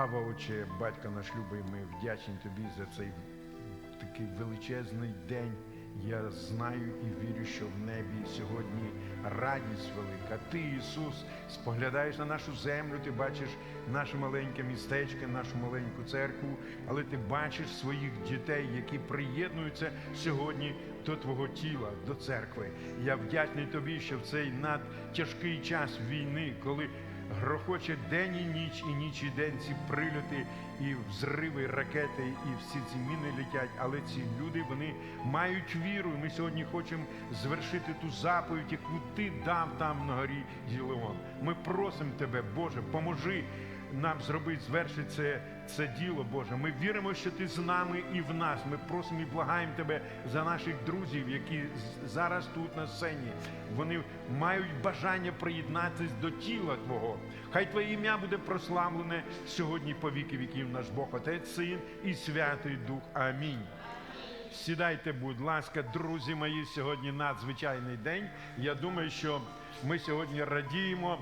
Ава, Отче, батько наш любий, ми вдячні тобі за цей такий величезний день. Я знаю і вірю, що в небі сьогодні радість велика. Ти, Ісус, споглядаєш на нашу землю, ти бачиш наше маленьке містечко, нашу маленьку церкву, але ти бачиш своїх дітей, які приєднуються сьогодні до Твого тіла, до церкви. Я вдячний тобі, що в цей надтяжкий час війни, коли грохоче день і ніч, і ніч і день ці прильоти, і взриви, ракети, і всі ці міни летять. Але ці люди вони мають віру. І ми сьогодні хочемо звершити ту заповідь, яку ти дав там на горі Єлеон. Ми просимо тебе, Боже, поможи. Нам зробити, звершити це, це діло, Боже. Ми віримо, що Ти з нами і в нас. Ми просимо і благаємо Тебе за наших друзів, які зараз тут на сцені. Вони мають бажання приєднатися до тіла Твого. Хай Твоє ім'я буде прославлене сьогодні по віки віків, наш Бог, Отець, Син і Святий Дух. Амінь. Сідайте, будь ласка, друзі мої, сьогодні надзвичайний день. Я думаю, що ми сьогодні радіємо.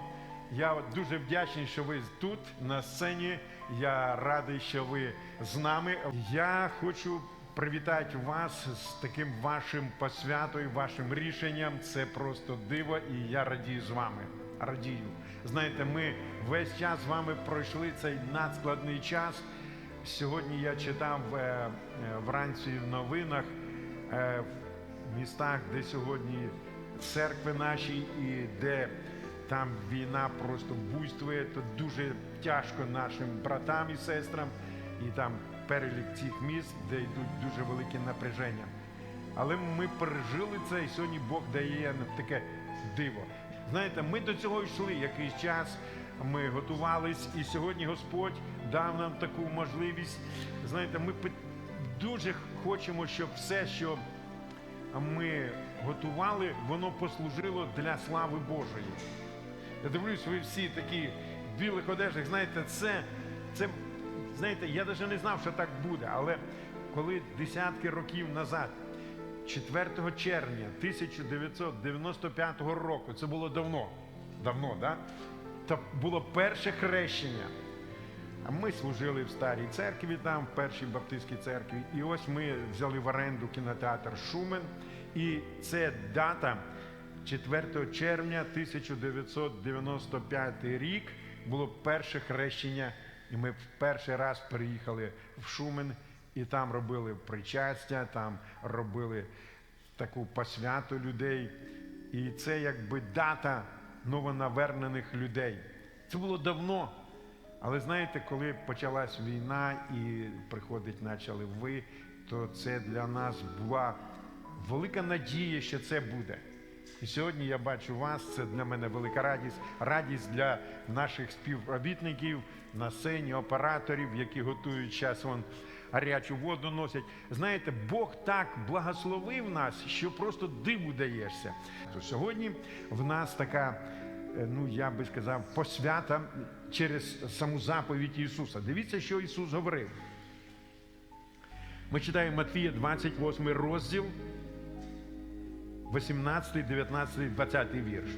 Я дуже вдячний, що ви тут на сцені. Я радий, що ви з нами. Я хочу привітати вас з таким вашим посвятою, вашим рішенням. Це просто диво, і я радію з вами. Радію. Знаєте, ми весь час з вами пройшли цей надскладний час. Сьогодні я читав е, е, вранці в новинах е, в містах, де сьогодні церкви наші, і де там війна просто буйствує, то дуже тяжко нашим братам і сестрам, і там перелік цих міст, де йдуть дуже великі напряження. Але ми пережили це, і сьогодні Бог дає нам таке диво. Знаєте, ми до цього йшли якийсь час, ми готувались, і сьогодні Господь дав нам таку можливість. Знаєте, ми дуже хочемо, щоб все, що ми готували, воно послужило для слави Божої. Я дивлюсь, ви всі такі в білих одежах. Знаєте, це, це знаєте, я навіть не знав, що так буде. Але коли десятки років назад, 4 червня 1995 року, це було давно, давно, да? Та було перше хрещення. А ми служили в старій церкві, там, в першій баптистській церкві. І ось ми взяли в оренду кінотеатр Шумен. І це дата 4 червня 1995 рік було перше хрещення. І ми в перший раз приїхали в Шумен і там робили причастя, там робили таку посвяту людей. І це якби дата новонавернених людей. Це було давно. Але знаєте, коли почалась війна і приходить почали ви, то це для нас була велика надія, що це буде. І сьогодні я бачу вас, це для мене велика радість, радість для наших співробітників на сцені, операторів, які готують час вон гарячу воду носять. Знаєте, Бог так благословив нас, що просто диву даєшся. Сьогодні в нас така е, ну я би сказав, посвята через саму заповідь Ісуса. Дивіться, що Ісус говорив. Ми читаємо Матвія 28 розділ, 18, 19, 20 вірш.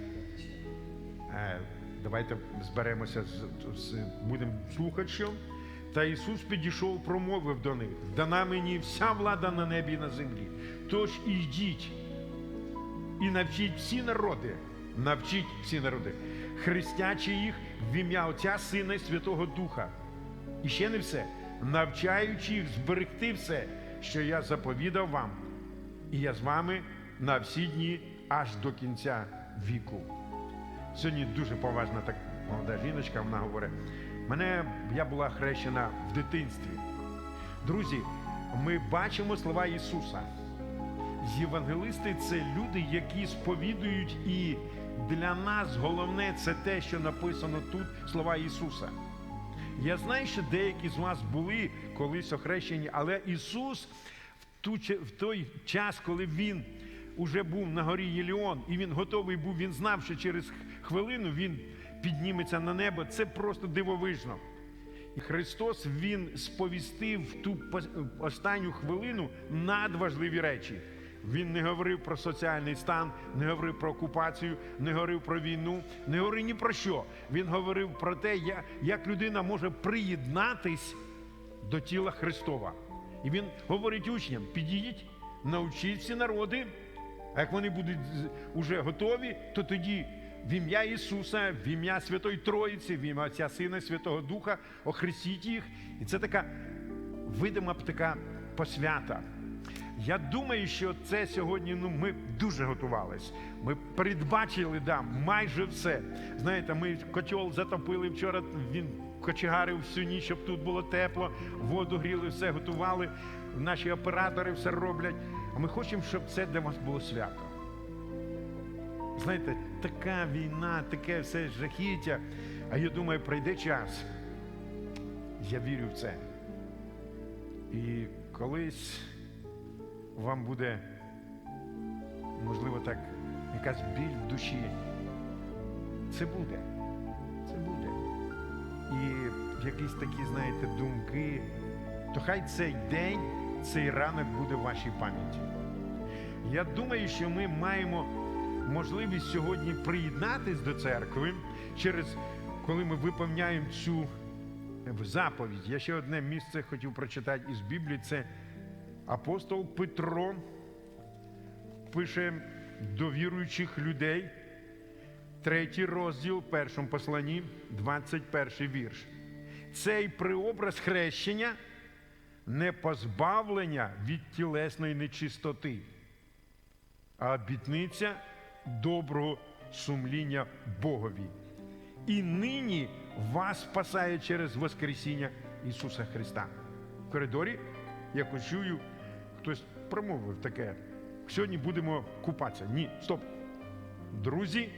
Е, Давайте зберемося, з- будемо слухати, що. Та Ісус підійшов, промовив до них: дана мені вся влада на небі і на землі. Тож і йдіть і навчіть всі народи, навчіть всі народи, хрестячи їх в ім'я Отця, Сина і Святого Духа. І ще не все, навчаючи їх зберегти все, що я заповідав вам, і я з вами на всі дні аж до кінця віку. Сьогодні дуже поважна так молода жіночка, вона говорить, мене я була хрещена в дитинстві. Друзі, ми бачимо слова Ісуса. Євангелисти це люди, які сповідують, і для нас головне це те, що написано тут, слова Ісуса. Я знаю, що деякі з вас були колись охрещені, але Ісус в, той час, коли Він уже був на горі Єліон, і він готовий був, він знав, що через хвилину він підніметься на небо. Це просто дивовижно. Христос Він сповістив в ту останню хвилину надважливі речі. Він не говорив про соціальний стан, не говорив про окупацію, не говорив про війну, не говорив ні про що. Він говорив про те, як людина може приєднатись до тіла Христова. І він говорить учням: підійдіть, навчіть всі народи. А як вони будуть уже готові, то тоді в ім'я Ісуса, в ім'я Святої Троїці, в ім'я Отця Сина, Святого Духа, охрестіть їх. І це така видима така посвята. Я думаю, що це сьогодні ну, ми дуже готувались. Ми передбачили да, майже все. Знаєте, ми котел затопили вчора, він кочегарив всю ніч, щоб тут було тепло, воду гріли, все готували. Наші оператори все роблять. А ми хочемо, щоб це для вас було свято. Знаєте, така війна, таке все жахіття. А я думаю, пройде час. Я вірю в це. І колись вам буде, можливо, так, якась біль в душі. Це буде. Це буде. І якісь такі, знаєте, думки, то хай цей день, цей ранок буде в вашій пам'яті. Я думаю, що ми маємо можливість сьогодні приєднатись до церкви через коли ми виповняємо цю заповідь. Я ще одне місце хотів прочитати із Біблії. Це апостол Петро пише до віруючих людей, третій розділ першому посланні, 21 вірш. Цей преобраз хрещення не позбавлення від тілесної нечистоти, а обітниця доброго сумління Богові. І нині вас спасає через Воскресіння Ісуса Христа. В коридорі я чую, хтось промовив таке. Сьогодні будемо купатися. Ні, стоп. Друзі,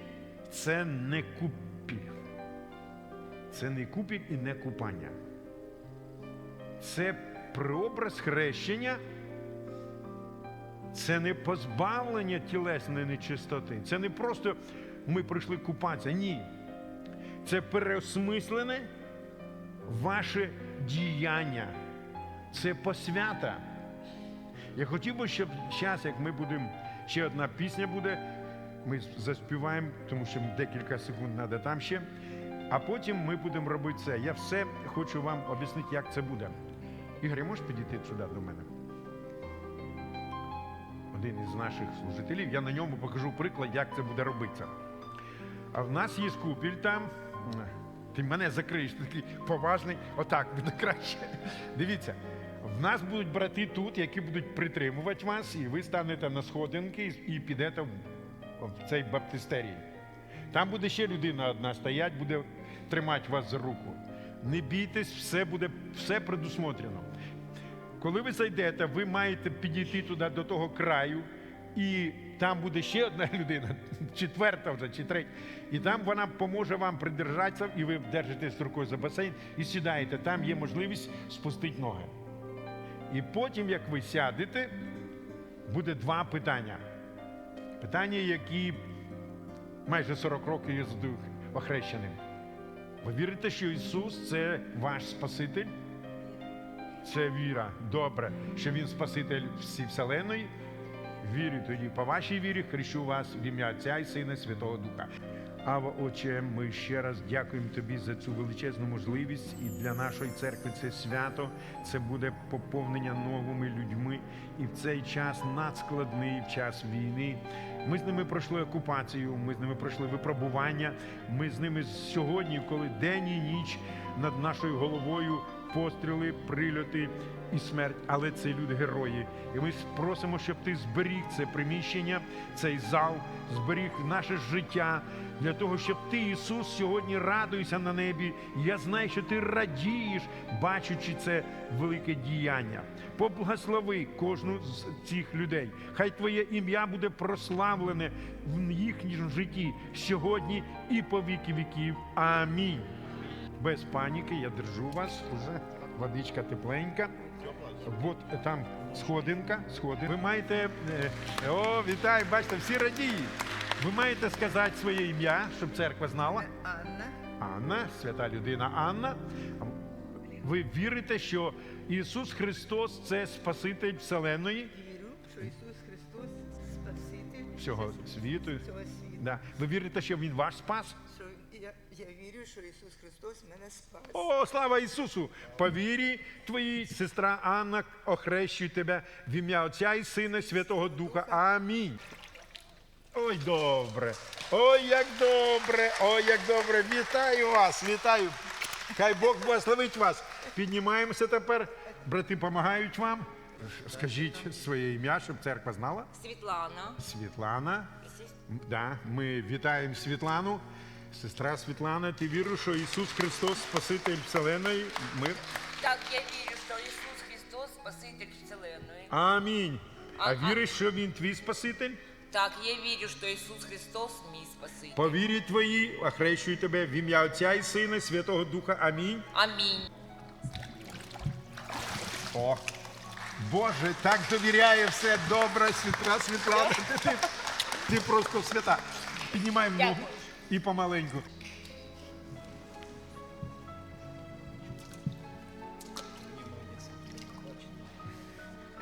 це не купіль. Це не купіль і не купання. Це прообраз хрещення. Це не позбавлення тілесної нечистоти. Це не просто ми прийшли купатися. Ні. Це переосмислене ваше діяння. Це посвята. Я хотів би, щоб час, як ми будемо, ще одна пісня буде, ми заспіваємо, тому що декілька секунд треба там ще. А потім ми будемо робити це. Я все хочу вам об'яснити, як це буде. Ігор, можеш підійти сюди до мене? Один із наших служителів, я на ньому покажу приклад, як це буде робитися. А в нас є скупіль там. Ти мене закриєш, такий поважний. Отак буде краще. Дивіться, в нас будуть брати тут, які будуть притримувати вас, і ви станете на сходинки і підете в в цей баптистерій. Там буде ще людина одна стоять, буде тримати вас за руку. Не бійтесь, все буде все предусмотрено. Коли ви зайдете, ви маєте підійти туди до того краю, і там буде ще одна людина, четверта вже чи третя. І там вона поможе вам придержатися, і ви держитесь рукою за басейн і сідаєте. Там є можливість спустити ноги. І потім, як ви сядете, буде два питання. Питання, які майже 40 років я задаю охрещеним. Ви вірите, що Ісус це ваш Спаситель? Це віра. Добре, що Він Спаситель всі вселеної. Вірю тоді по вашій вірі, хрещу вас в ім'я Отця і Сина Святого Духа. Ава, Отче, ми ще раз дякуємо Тобі за цю величезну можливість. І для нашої церкви це свято, це буде поповнення новими людьми. І в цей час надскладний, в час війни. Ми з ними пройшли окупацію, ми з ними пройшли випробування. Ми з ними сьогодні, коли день і ніч над нашою головою постріли, прильоти і смерть. Але це люди герої. І ми просимо, щоб ти зберіг це приміщення, цей зал, зберіг наше життя для того, щоб ти, Ісус, сьогодні радуйся на небі. Я знаю, що ти радієш, бачучи це велике діяння. Поблагослови кожну з цих людей. Хай Твоє ім'я буде прославлене в їхньому житті сьогодні і по віки віків. Амінь. Без паніки я держу вас уже. Водичка тепленька. От там сходинка, сходинка. Ви маєте. е, О, вітаю, бачите, всі радіють. Ви маєте сказати своє ім'я, щоб церква знала. Анна. Анна, свята людина Анна. Ви вірите, що Ісус Христос це Спаситель Вселеної? Вірю, що Ісус Христос всього світу. цього світу. Да. Ви вірите, що Він ваш спас? Що я, я вірю, що Ісус Христос мене спас. О, слава Ісусу! По вірі твоїй, сестра Анна, охрещує тебе в ім'я Отця і Сина і Святого Духа. Амінь. Ой, добре. Ой, як добре, ой, як добре. Вітаю вас, вітаю. Хай Бог благословить вас. Піднімаємося тепер. Брати допомагають вам. Скажіть своє ім'я, щоб церква знала. Світлана. Світлана. Да, ми вітаємо Світлану. Сестра Світлана, ти віриш, що Ісус Христос, Спаситель Вселеної? Ми... Так, я вірю, що Ісус Христос Спаситель Вселенної. Амінь. А А- віриш, що Він твій Спаситель? Так, я вірю, що Ісус Христос мій Спаситель. По вірі твоїй охрещую тебе в ім'я Отця і Сина, і Святого Духа. Амінь. Амінь. О, Боже, так довіряє все добре, сестра Світлана. Ти, ти, просто свята. Піднімаємо ногу. І помаленьку.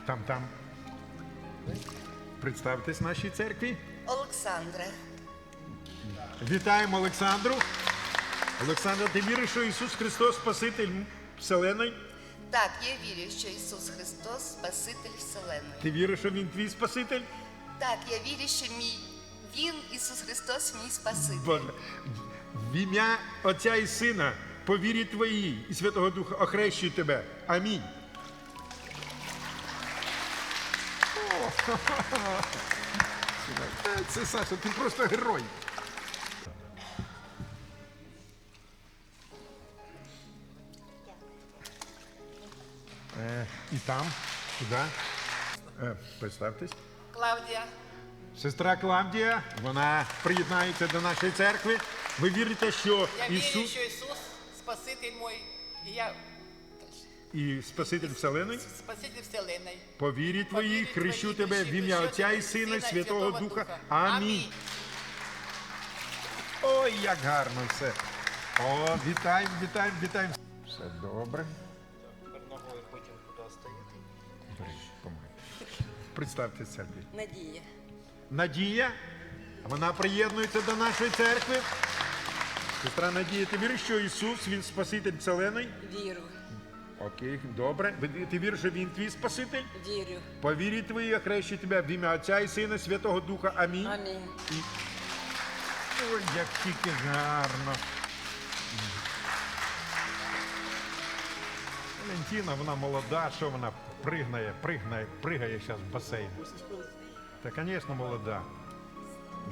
Там, там. Представтесь нашій церкві. Олександре, Вітаємо Олександру. Олександра, ти віриш, що Ісус Христос Спаситель Вселеної? так, я вірю, що Ісус Христос Спаситель Вселеної. Ти віриш, що Він твій Спаситель? Так, я вірю, що мій Він, Ісус Христос, мій Спаситель. Боже, в ім'я Отця і Сина, по вірі Твоїй і Святого Духа охрещую тебе. Амінь. Це Саша, ти просто герой. Е, і там, туди. Е, представтесь. Клавдія, Сестра Клавдія, вона приєднається до нашої церкви. Ви вірите, що Я вірю, Ісус що Ісус Спаситель мой, і я і Спаситель Вселеної? Спаситель Вселенной. По вірі твоїй По хрещу твоїй тебе в ім'я Отця і Сина і Сина і Святого Духа. Духа. Амінь. Ой, як гарно все. О, вітаємо, вітаємо, вітаємо. Все добре. Бери, помагай. Представте церкві. Надія. Надія, вона приєднується до нашої церкви. Сестра Надія, ти віриш, що Ісус, Він Спаситель Вселеної? Вірю. Окей, добре. Ти віриш, що Він твій Спаситель? Вірю. По вірі твоїй охрещу тебе в ім'я Отця і Сина, Святого Духа. Амінь. Амінь. Ой, як тільки гарно. Валентина, вона молода, що вона пригнає, пригнає, пригає зараз в басейн. Та, звісно, молода.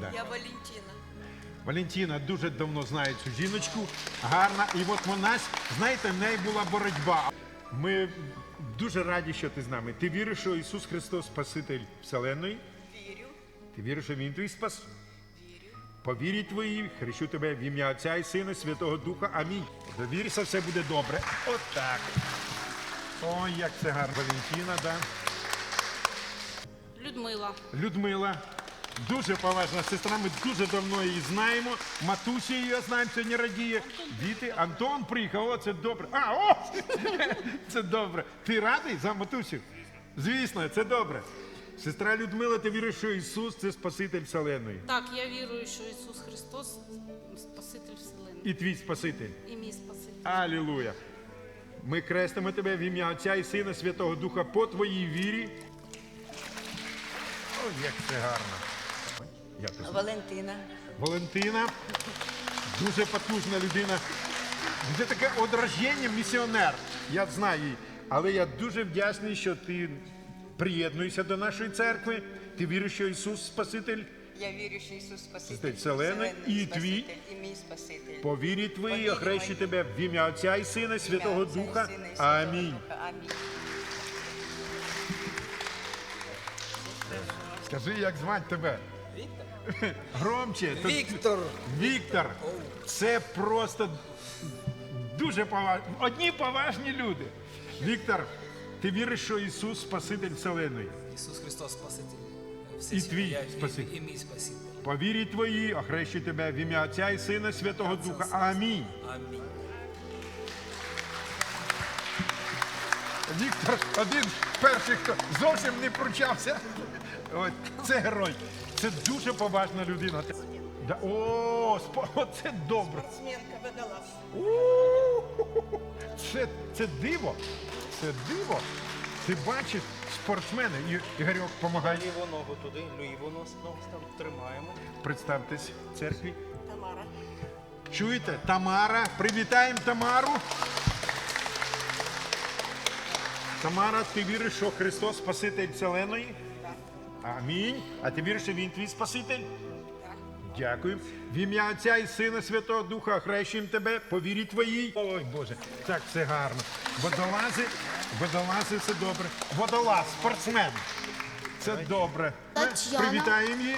Да. Я Валентина. Валентина дуже давно знає цю жіночку, гарна. І от вона, знаєте, в неї була боротьба. Ми дуже раді, що ти з нами. Ти віриш, що Ісус Христос Спаситель Вселеної? Вірю. Ти віриш, що Він твій спас? Вірю. По вірі твоїй, хрещу тебе в ім'я Отця і Сина, Святого Духа. Амінь. Довірся, все буде добре. От. Ой, як це гарно. Валентина, да. Людмила. Людмила. Дуже поважна сестра, ми дуже давно її знаємо. Матусі її знаємо, сьогодні радіє. Діти, Антон приїхав, о, це добре. А, о! Це добре. Ти радий за матусю? Звісно, це добре. Сестра Людмила, ти віриш, що Ісус це Спаситель Вселеної. Так, я вірую, що Ісус Христос Спаситель Вселенної І твій Спаситель. і мій Спаситель. Алілуя. Ми крестимо тебе в ім'я Отця і Сина Святого Духа по твоїй вірі. Ой, як це гарно. Валентина. Валентина, дуже потужна людина. Це таке одраження місіонер. Я знаю її. Але я дуже вдячний, що ти приєднуєшся до нашої церкви. Ти віриш, що Ісус Спаситель. Я вірю, що Ісус Спаситель Вселенної і твій. І мій Спаситель. По вірі твоїй По охрещу тебе в ім'я Отця і Сина, і Святого Духа. Амінь. Скажи, як звати тебе? Віктор. Громче. Тут- Віктор. Віктор. Це просто дуже поважні. Одні поважні люди. Віктор, ти віриш, що Ісус Спаситель Вселеної? Ісус Христос Спаситель. І твій Я- Спаситель. І, і мій Спаситель. По вірі твоїй охрещу тебе в ім'я Отця і Сина, Святого Духа. Амінь. Амінь. Віктор один з перших, хто зовсім не пручався. От, це герой. Це дуже поважна людина. Да, о, спо- оце добре. Спортсменка водолаз. Це, це диво. Це диво. Ти бачиш спортсмени. І- Ігорьок, помагай. Ліву ногу туди, ліву ногу там тримаємо. Представтесь в церкві. Тамара. Чуєте? Тамара. Привітаємо Тамару. Тамара, ти віриш, що Христос Спаситель Вселеної? Амінь. А ти віриш, що Він твій Спаситель? Дякую. В ім'я Отця і Сина Святого Духа хрещуємо тебе по вірі твоїй. Ой, Боже, так все гарно. Водолази, водолази, все добре. Водолаз, спортсмен. Це добре. Тетяна. Привітаємо її.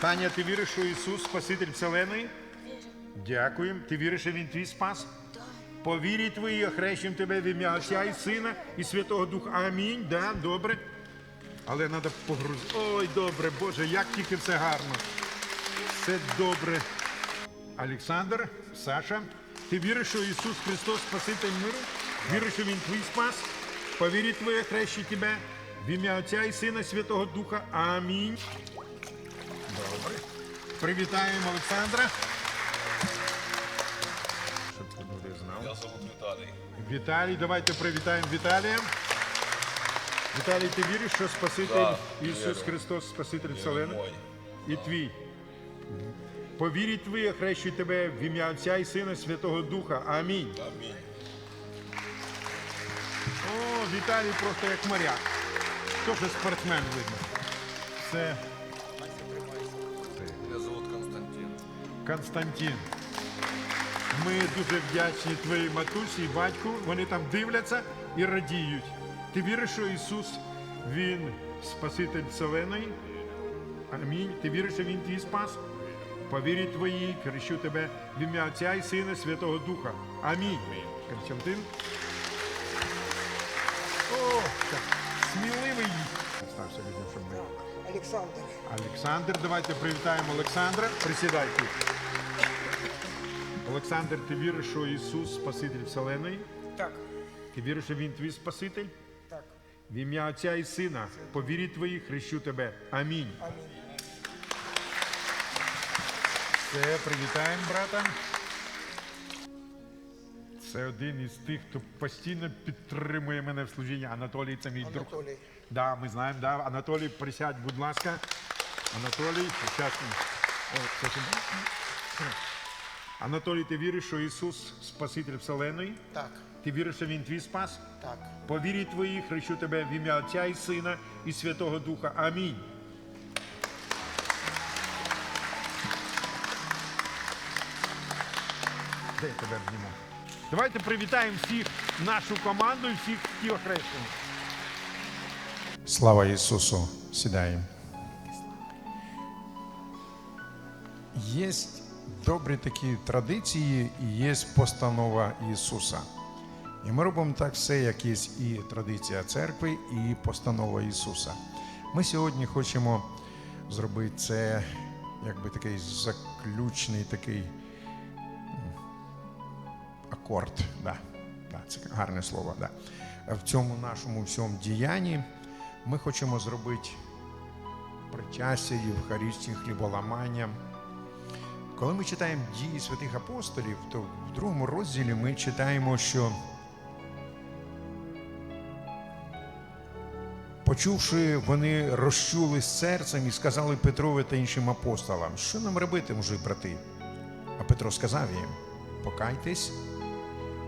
Таня, ти віриш, що Ісус Спаситель Вселеної? Дякуємо. Ти віриш, що Він твій спас? По вірі твоїй охрещуємо тебе в ім'я Отця і Сина і Святого Духа. Амінь. Да, добре. Але треба погрузити. Ой, добре, Боже, як тільки це гарно. Все добре. Олександр, Саша, ти віриш, що Ісус Христос Спаситель миру? Віриш, що Він твій спас? По вірі твоє хрещу тебе в ім'я Отця і Сина Святого Духа. Амінь. Добре. Привітаємо Олександра. Щоб. Я зовут Віталій. Віталій, давайте привітаємо Віталія. Віталій, ти віриш, що Спаситель Да, Ісус вірю. Христос, Спаситель Вселеної? І твій. По вірі твоїй хрещу тебе в ім'я Отця і Сина Святого Духа. Амінь. Амінь. О, Віталій просто як моряк. Теж спортсмен видно. Це Мене зовут Константин. Константин. Ми дуже вдячні твоїй матусі і батьку. Вони там дивляться і радіють. Ти віриш, що Ісус Він Спаситель Вселеної? Амінь. Ти віриш, що Він твій спас? По вірі твоїй крещу тебе в ім'я Отця і Сина Святого Духа. Амінь. Константин. О, так, сміливий. Стався людям, щоб ми. Олександр. Олександр, давайте привітаємо Олександра. Присідай тут. Олександр, ти віриш, що Ісус Спаситель Вселеної? Так. Ти віриш, що Він твій Спаситель? В ім'я Отця і Сина, по вірі твоїй хрещу тебе. Амінь. Амінь. Все, привітаємо, брата. Це один із тих, хто постійно підтримує мене в служінні. Анатолій, це мій друг. Анатолій. Да, ми знаємо, да. Анатолій, присядь, будь ласка. Анатолій, зараз. Анатолій, ти віриш, що Ісус Спаситель Вселеної? Так. Ти віриш, що Він твій спас? Так. По вірі твоїй хрещу тебе в ім'я Отця і Сина і Святого Духа. Амінь. Де я тебе обніму? Давайте привітаємо всіх нашу команду і всіх ті охрещені. Слава Ісусу! Сідаємо. Є добрі такі традиції і є постанова Ісуса. І ми робимо так все, як є і традиція церкви, і постанова Ісуса. Ми сьогодні хочемо зробити це якби такий заключний такий акорд. Да. Да, це гарне слово. Да. В цьому нашому всьому діянні ми хочемо зробити причастя, Євхаристію, хліболамання. Коли ми читаємо дії святих апостолів, то в другому розділі ми читаємо, що почувши, вони розчули серцем і сказали Петрові та іншим апостолам, що нам робити, мужі брати? А Петро сказав їм: покайтесь,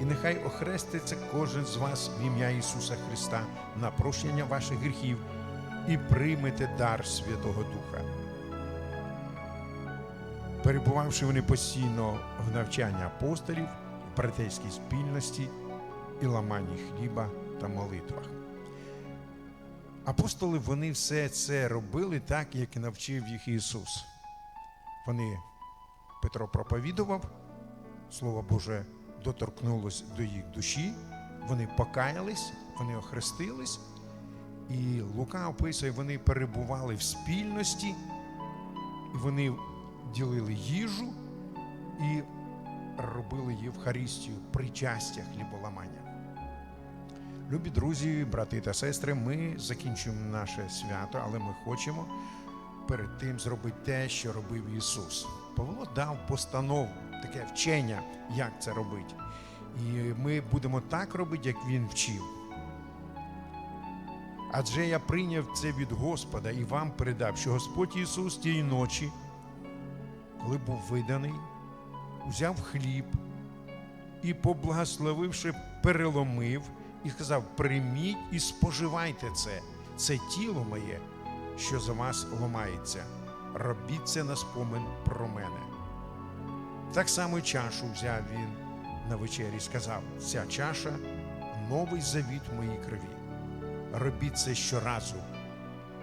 і нехай охреститься кожен з вас в ім'я Ісуса Христа на прощення ваших гріхів і приймете дар Святого Духа. Перебувавши вони постійно в навчанні апостолів, в братерській спільності і ламанні хліба та молитвах. Апостоли вони все це робили так, як навчив їх Ісус. Вони Петро проповідував, Слово Боже доторкнулось до їх душі, вони покаялись, вони охрестились, і Лука описує, вони перебували в спільності, і вони ділили їжу і робили Євхаристію, причастя хліболамання. Любі друзі, брати та сестри, ми закінчуємо наше свято, але ми хочемо перед тим зробити те, що робив Ісус. Павло дав постанову, таке вчення, як це робити. І ми будемо так робити, як він вчив. Адже я прийняв це від Господа і вам передав, що Господь Ісус тієї ночі, коли був виданий, взяв хліб і, поблагословивши, переломив і сказав: прийміть і споживайте це, це тіло моє, що за вас ломається. Робіть це на спомин про мене. Так само й чашу взяв він на вечері і сказав: ця чаша новий завіт моїй крові. Робіть це щоразу,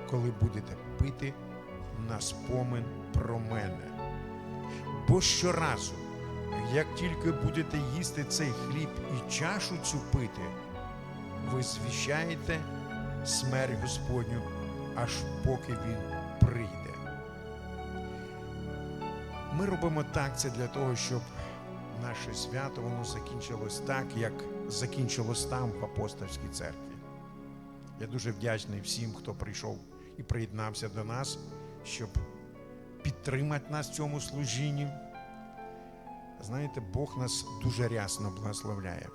коли будете пити на спомин про мене. Бо щоразу, як тільки будете їсти цей хліб і чашу цю пити, ви звіщаєте смерть Господню, аж поки він прийде. Ми робимо так це для того, щоб наше свято воно закінчилось так, як закінчилось там в апостольській церкві. Я дуже вдячний всім, хто прийшов і приєднався до нас, щоб підтримати нас в цьому служінні. Знаєте, Бог нас дуже рясно благословляє.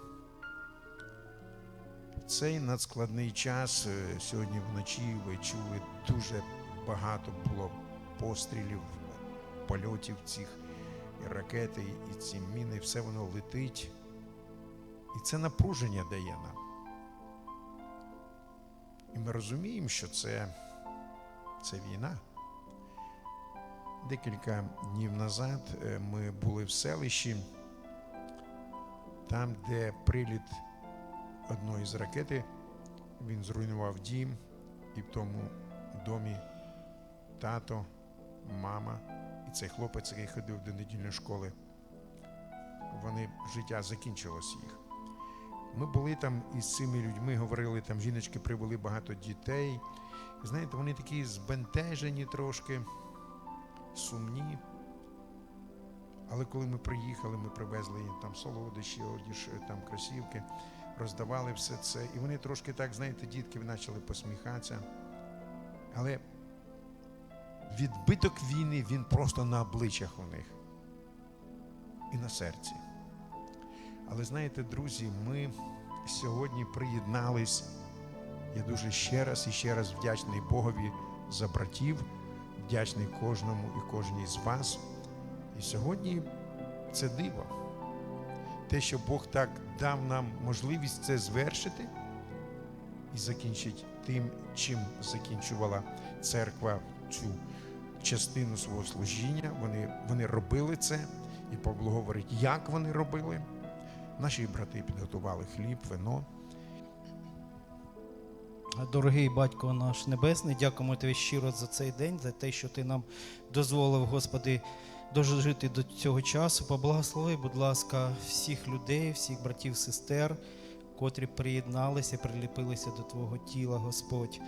Цей надскладний час е, сьогодні вночі ви чули дуже багато було пострілів, польотів цих і ракети, і ці міни, все воно летить. І це напруження дає нам. І ми розуміємо, що це, це війна. Декілька днів назад е, ми були в селищі, там, де приліт одної з ракети, він зруйнував дім, і в тому домі тато, мама і цей хлопець, який ходив до недільної школи. Вони життя закінчилось їх. Ми були там із цими людьми, говорили, там жіночки привели багато дітей. Знаєте, вони такі збентежені трошки, сумні. Але коли ми приїхали, ми привезли їм там солодощі, одіж, там кросівки, роздавали все це. І вони трошки так, знаєте, дітки почали посміхатися. Але відбиток війни він просто на обличчях у них і на серці. Але знаєте, друзі, ми сьогодні приєднались. Я дуже ще раз і ще раз вдячний Богові за братів, вдячний кожному і кожній з вас. І сьогодні це диво. Те, що Бог так дав нам можливість це звершити і закінчить тим, чим закінчувала церква цю частину свого служіння. Вони, вони робили це, і Павло говорить, як вони робили. Наші брати підготували хліб, вино. Дорогий батько наш небесний, дякуємо тобі щиро за цей день, за те, що ти нам дозволив, Господи, дожити до цього часу. Поблагослови, будь ласка, всіх людей, всіх братів, сестер, котрі приєдналися, приліпилися до Твого тіла, Господь.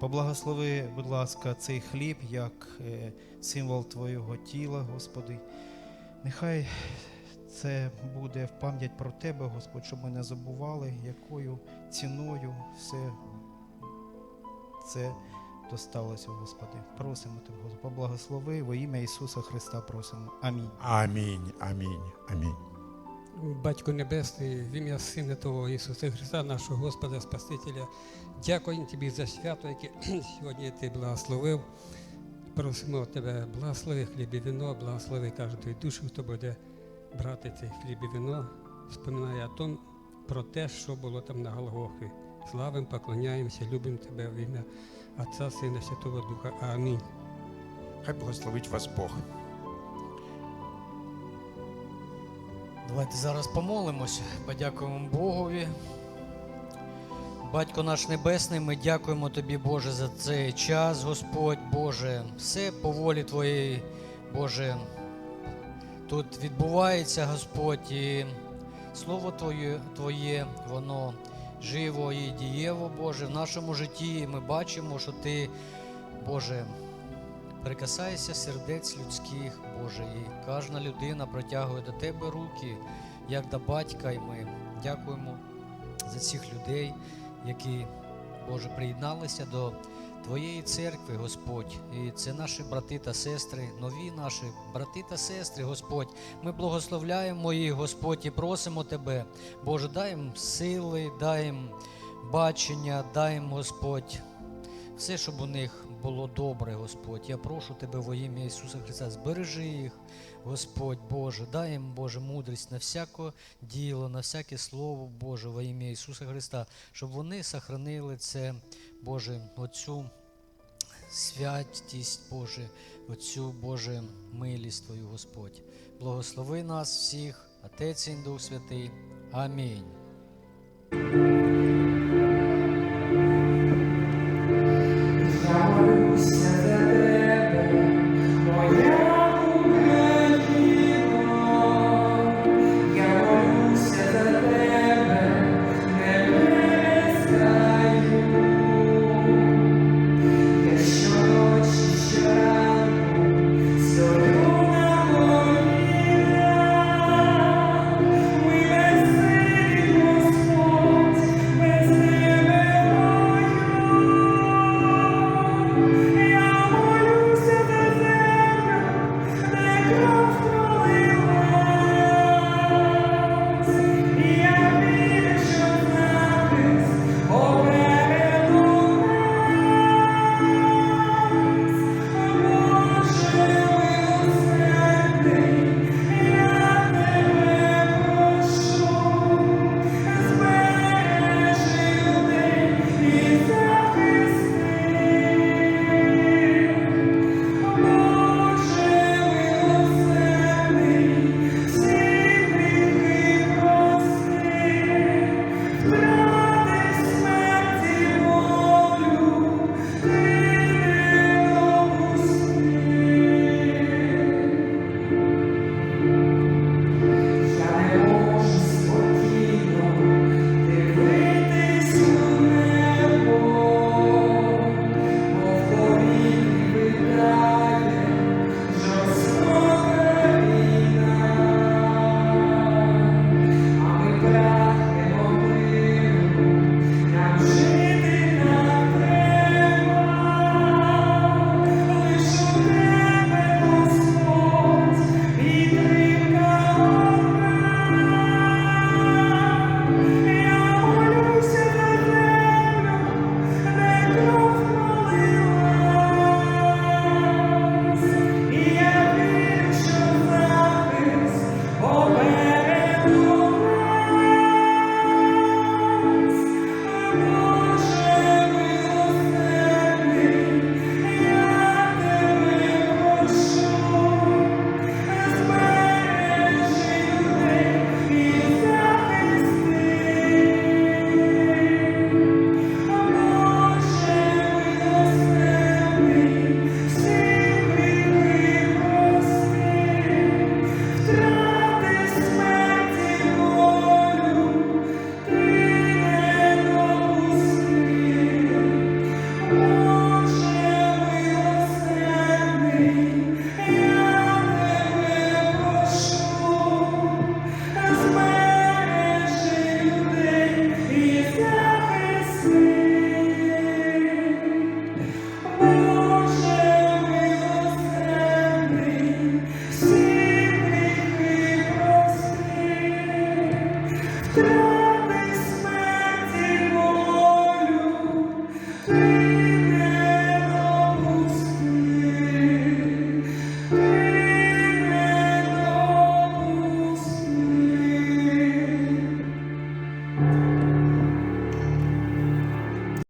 Поблагослови, будь ласка, цей хліб як е, символ Твого тіла, Господи. Нехай це буде в пам'ять про Тебе, Господь, щоб ми не забували, якою ціною все це досталося, Господи. Просимо Тебе, Господи, поблагослови во ім'я Ісуса Христа просимо. Амінь. Амінь, амінь, амінь. Батько Небесний, в ім'я Сина Твого Ісуса Христа, нашого Господа Спасителя, дякуємо Тобі за свято, яке сьогодні Ти благословив. Просимо Тебе, благослови хліб і вино, благослови кожну душу, хто буде брати цей хліб і вино, споминає о том, про те, що було там на Голгофі. Славимо, поклоняємося, любимо Тебе в ім'я Отця, Сина, Святого Духа. Амінь. Хай благословить вас Бог. Давайте зараз помолимось, подякуємо Богові. Батько наш Небесний, ми дякуємо Тобі, Боже, за цей час, Господь, Боже, все по волі Твоєї, Боже, тут відбувається, Господь, і Слово Твоє, Твоє, воно живо і дієво, Боже, в нашому житті. Ми бачимо, що Ти, Боже, прикасаєшся сердець людських, Боже, і кожна людина протягує до Тебе руки, як до батька, і ми дякуємо за цих людей, які, Боже, приєдналися до Твоєї церкви, Господь. І це наші брати та сестри, нові наші брати та сестри, Господь. Ми благословляємо їх, Господь, і просимо Тебе, Боже, дай їм сили, дай їм бачення, дай їм, Господь, все, щоб у них було добре, Господь. Я прошу Тебе во ім'я Ісуса Христа, збережи їх, Господь Боже, дай їм, Боже, мудрість на всяке діло, на всяке слово, Боже, во ім'я Ісуса Христа, щоб вони сохранили це, Боже, оцю святість, Боже, оцю, Боже, милість Твою, Господь. Благослови нас всіх, Отець і Дух Святий. Амінь.